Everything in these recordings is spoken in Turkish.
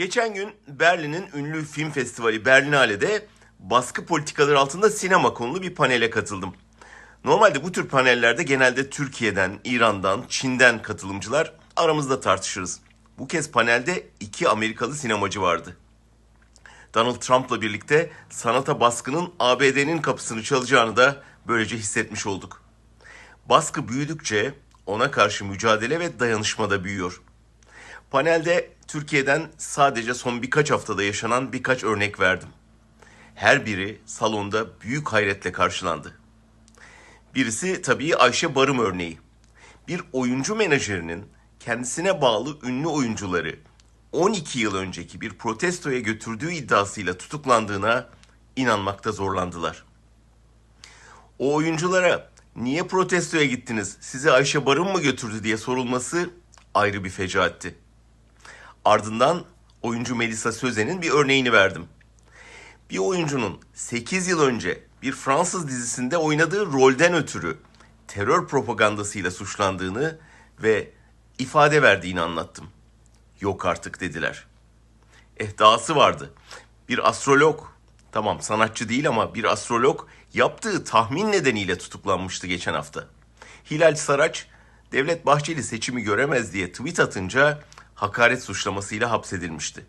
Geçen gün Berlin'in ünlü film festivali Berlinale'de baskı politikaları altında sinema konulu bir panele katıldım. Normalde bu tür panellerde genelde Türkiye'den, İran'dan, Çin'den katılımcılar aramızda tartışırız. Bu kez panelde iki Amerikalı sinemacı vardı. Donald Trump'la birlikte sanata baskının ABD'nin kapısını çalacağını da böylece hissetmiş olduk. Baskı büyüdükçe ona karşı mücadele ve dayanışma da büyüyor. Panelde Türkiye'den sadece son birkaç haftada yaşanan birkaç örnek verdim. Her biri salonda büyük hayretle karşılandı. Birisi tabii Ayşe Barım örneği. Bir oyuncu menajerinin kendisine bağlı ünlü oyuncuları 12 yıl önceki bir protestoya götürdüğü iddiasıyla tutuklandığına inanmakta zorlandılar. O oyunculara niye protestoya gittiniz, sizi Ayşe Barım mı götürdü diye sorulması ayrı bir fecaatti. Ardından oyuncu Melisa Sözen'in bir örneğini verdim. Bir oyuncunun 8 yıl önce bir Fransız dizisinde oynadığı rolden ötürü terör propagandasıyla suçlandığını ve ifade verdiğini anlattım. Yok artık dediler. Eh dahası vardı. Bir astrolog, tamam sanatçı değil ama bir astrolog yaptığı tahmin nedeniyle tutuklanmıştı geçen hafta. Hilal Saraç, Devlet Bahçeli seçimi göremez diye tweet atınca hakaret suçlamasıyla hapsedilmişti.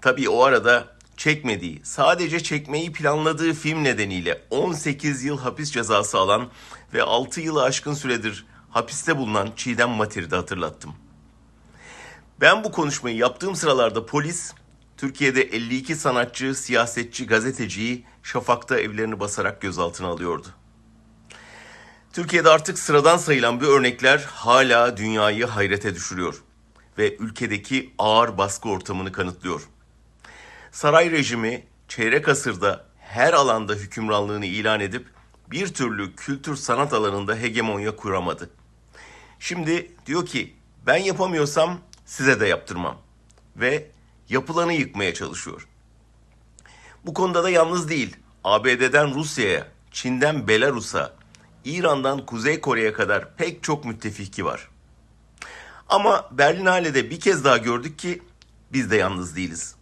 Tabii o arada çekmediği, sadece çekmeyi planladığı film nedeniyle 18 yıl hapis cezası alan ve 6 yılı aşkın süredir hapiste bulunan Çiğdem Matir'i de hatırlattım. Ben bu konuşmayı yaptığım sıralarda polis Türkiye'de 52 sanatçı, siyasetçi, gazeteciyi Şafak'ta evlerini basarak gözaltına alıyordu. Türkiye'de artık sıradan sayılan bu örnekler hala dünyayı hayrete düşürüyor ve ülkedeki ağır baskı ortamını kanıtlıyor. Saray rejimi çeyrek asırda her alanda hükümranlığını ilan edip bir türlü kültür sanat alanında hegemonya kuramadı. Şimdi diyor ki ben yapamıyorsam size de yaptırmam ve yapılanı yıkmaya çalışıyor. Bu konuda da yalnız değil. ABD'den Rusya'ya, Çin'den Belarus'a, İran'dan Kuzey Kore'ye kadar pek çok müttefiki var. Ama Berlinale'de bir kez daha gördük ki biz de yalnız değiliz.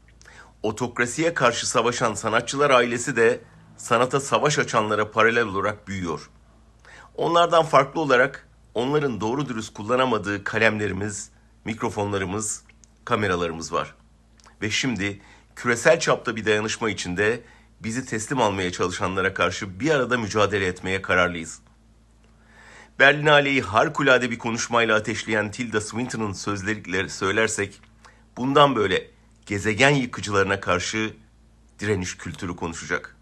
Otokrasiye karşı savaşan sanatçılar ailesi de sanata savaş açanlara paralel olarak büyüyor. Onlardan farklı olarak onların doğru dürüst kullanamadığı kalemlerimiz, mikrofonlarımız, kameralarımız var. Ve şimdi küresel çapta bir dayanışma içinde bizi teslim almaya çalışanlara karşı bir arada mücadele etmeye kararlıyız. Berlinale'yi harikulade bir konuşmayla ateşleyen Tilda Swinton'ın sözleriyle söylersek, bundan böyle gezegen yıkıcılarına karşı direniş kültürü konuşacak.''